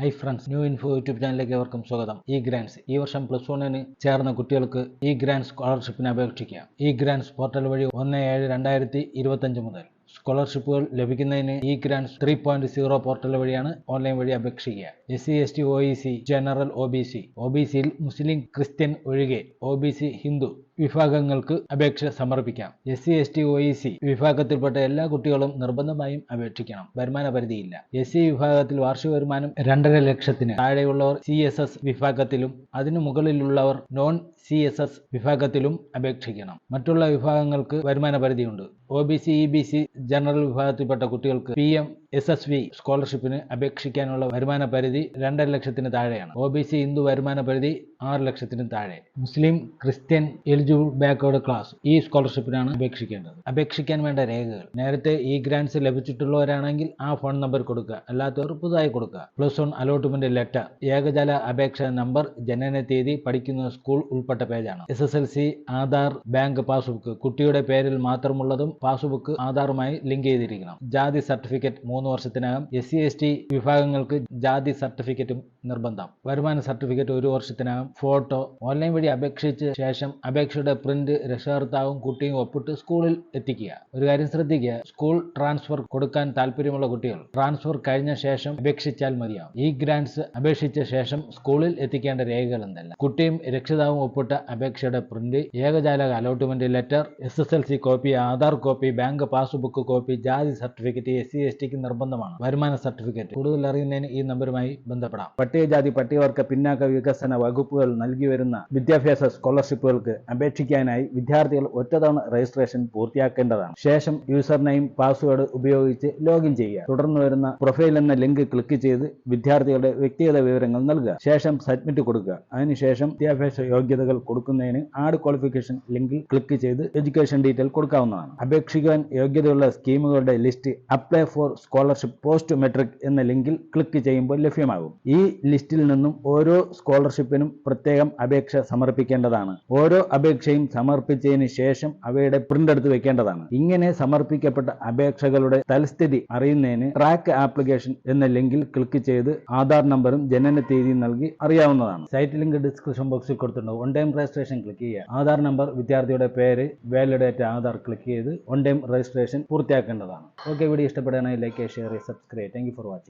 Hi friends new info YouTube ചാനലിലേക്ക് ഏവർക്കും സ്വാഗതം. ഈ ഗ്രാൻസ് ഈ വർഷം പ്ലസ് വണ്ണിന് ചേർന്ന കുട്ടികൾക്ക് ഈ ഗ്രാൻഡ് സ്കോളർഷിപ്പിന് അപേക്ഷിക്കാം. ഈ ഗ്രാൻഡ്സ് പോർട്ടൽ വഴി ഒന്ന് ഏഴ് രണ്ടായിരത്തി ഇരുപത്തഞ്ച് മുതൽ. സ്കോളർഷിപ്പുകൾ ലഭിക്കുന്നതിന് E grant three point zero portal വഴിയാണ് ഓൺലൈൻ വഴി അപേക്ഷിക്കുക. S C S T O E C general O B C O B സിയിൽ മുസ്ലിം ക്രിസ്ത്യൻ ഒഴികെ ഒ ബി സി ഹിന്ദു വിഭാഗങ്ങൾക്ക് അപേക്ഷ സമർപ്പിക്കാം. S C S T O E C വിഭാഗത്തിൽപ്പെട്ട എല്ലാ കുട്ടികളും നിർബന്ധമായും അപേക്ഷിക്കണം. വരുമാന പരിധിയില്ല. എസ് സി വിഭാഗത്തിൽ വാർഷിക വരുമാനം രണ്ടര ലക്ഷത്തിന് താഴെയുള്ളവർ സി എസ് എസ് വിഭാഗത്തിലും അതിനു മുകളിലുള്ളവർ നോൺ സി എസ് എസ് വിഭാഗത്തിലും അപേക്ഷിക്കണം. മറ്റുള്ള വിഭാഗങ്ങൾക്ക് വരുമാന പരിധിയുണ്ട്. O B C E B C general വിഭാഗത്തിൽപ്പെട്ട കുട്ടികൾക്ക് P M S S V സ്കോളർഷിപ്പിന് അപേക്ഷിക്കാനുള്ള വരുമാന പരിധി രണ്ടര ലക്ഷത്തിന് താഴെയാണ്. ഒ ബി സി ഹിന്ദു വരുമാന പരിധി ആറ് ലക്ഷത്തിന് താഴെ. മുസ്ലിം ക്രിസ്ത്യൻ എലിജിബിൾ ബാക്ക്വേർഡ് ക്ലാസ് ഈ സ്കോളർഷിപ്പിനാണ് അപേക്ഷിക്കേണ്ടത്. അപേക്ഷിക്കാൻ വേണ്ട രേഖകൾ. നേരത്തെ ഈ ഗ്രാൻസ് ലഭിച്ചിട്ടുള്ളവരാണെങ്കിൽ ആ ഫോൺ നമ്പർ കൊടുക്കുക. അല്ലാത്തവർ പുതുതായി കൊടുക്കുക. പ്ലസ് വൺ അലോട്ട്മെന്റ് ലെറ്റർ ഏകജാല അപേക്ഷ നമ്പർ ജനന തീയതി പഠിക്കുന്ന സ്കൂൾ ഉൾപ്പെട്ട പേജാണ്. S S L C Aadhaar bank passbook. കുട്ടിയുടെ പേരിൽ മാത്രമുള്ളതും പാസ്ബുക്ക് ആധാറുമായി ലിങ്ക് ചെയ്തിരിക്കണം. ജാതി സർട്ടിഫിക്കറ്റ് മൂന്ന് വർഷത്തിനകം. എസ് സി എസ് ടി വിഭാഗങ്ങൾക്ക് ജാതി സർട്ടിഫിക്കറ്റും നിർബന്ധം. വരുമാന സർട്ടിഫിക്കറ്റ് ഒരു വർഷത്തിനകം ഫോട്ടോ ഓൺലൈൻ വഴി അപേക്ഷിച്ച ശേഷം അപേക്ഷയുടെ പ്രിന്റ് രക്ഷകർത്താവും കുട്ടിയും ഒപ്പിട്ട് സ്കൂളിൽ എത്തിക്കുക. ഒരു കാര്യം ശ്രദ്ധിക്കുക സ്കൂൾ ട്രാൻസ്ഫർ കൊടുക്കാൻ താല്പര്യമുള്ള കുട്ടികൾ ട്രാൻസ്ഫർ കഴിഞ്ഞ ശേഷം അപേക്ഷിച്ചാൽ മതിയാവും. ഈ ഗ്രാൻസ് അപേക്ഷിച്ച ശേഷം സ്കൂളിൽ എത്തിക്കേണ്ട രേഖകൾ എന്തല്ല? കുട്ടിയും രക്ഷിതാവും ഒപ്പിട്ട അപേക്ഷയുടെ പ്രിന്റ് ഏകജാലക allotment letter S S L C copy Aadhaar copy bank passbook copy ജാതി സർട്ടിഫിക്കറ്റ് എസ് സി എസ് ടിക്ക് നിർബന്ധമാണ്. വരുമാന സർട്ടിഫിക്കറ്റ് കൂടുതൽ അറിയുന്നതിന് ഈ നമ്പറുമായി ബന്ധപ്പെടാം. പട്ടികജാതി പട്ടികവർഗ പിന്നാക്ക വികസന വകുപ്പുകൾ നൽകി വരുന്ന വിദ്യാഭ്യാസ സ്കോളർഷിപ്പുകൾക്ക് അപേക്ഷിക്കാനായി വിദ്യാർത്ഥികൾ ഒറ്റതവണ രജിസ്ട്രേഷൻ പൂർത്തിയാക്കേണ്ടതാണ്. ശേഷം യൂസർ നെയിം പാസ്വേഡ് ഉപയോഗിച്ച് ലോഗിൻ ചെയ്യുക. തുടർന്ന് വരുന്ന പ്രൊഫൈൽ എന്ന ലിങ്ക് ക്ലിക്ക് ചെയ്ത് വിദ്യാർത്ഥികളുടെ വ്യക്തിഗത വിവരങ്ങൾ നൽകുക. ശേഷം സബ്മിറ്റ് കൊടുക്കുക. അതിനുശേഷം വിദ്യാഭ്യാസ യോഗ്യതകൾ കൊടുക്കുന്നതിന് ആഡ് ക്വാളിഫിക്കേഷൻ ലിങ്കിൽ ക്ലിക്ക് ചെയ്ത് എഡ്യൂക്കേഷൻ ഡീറ്റെയിൽ കൊടുക്കാവുന്നതാണ്. അപേക്ഷിക്കാൻ യോഗ്യതയുള്ള സ്കീമുകളുടെ list apply for scholarship post matric എന്ന ലിങ്കിൽ ക്ലിക്ക് ചെയ്യുമ്പോൾ ലഭ്യമാകും. ഈ ലിസ്റ്റിൽ നിന്നും ഓരോ സ്കോളർഷിപ്പിനും പ്രത്യേകം അപേക്ഷ സമർപ്പിക്കേണ്ടതാണ്. ഓരോ അപേക്ഷയും സമർപ്പിച്ചതിന് ശേഷം അവയുടെ പ്രിന്റ് എടുത്ത് വെക്കേണ്ടതാണ്. ഇങ്ങനെ സമർപ്പിക്കപ്പെട്ട അപേക്ഷകളുടെ തൽസ്ഥിതി അറിയുന്നതിന് ട്രാക്ക് ആപ്ലിക്കേഷൻ എന്ന ലിങ്കിൽ ക്ലിക്ക് ചെയ്ത് ആധാർ നമ്പറും ജനന തീയതിയും നൽകി അറിയാവുന്നതാണ്. സൈറ്റ് ലിങ്ക് ഡിസ്ക്രിപ്ഷൻ ബോക്സിൽ കൊടുത്തിട്ടുണ്ട്. ഓൺ ടൈം രജിസ്ട്രേഷൻ ക്ലിക്ക് ചെയ്യുക. ആധാർ നമ്പർ വിദ്യാർത്ഥിയുടെ പേര് വാലിഡേറ്റ് ആധാർ ക്ലിക്ക് ചെയ്ത് ഓൺ ടൈം രജിസ്ട്രേഷൻ പൂർത്തിയാക്കേണ്ടതാണ്. ഓക്കെ വീഡിയോ ഇഷ്ടപ്പെടുകയാണെങ്കിൽ like share subscribe. Thank for watching.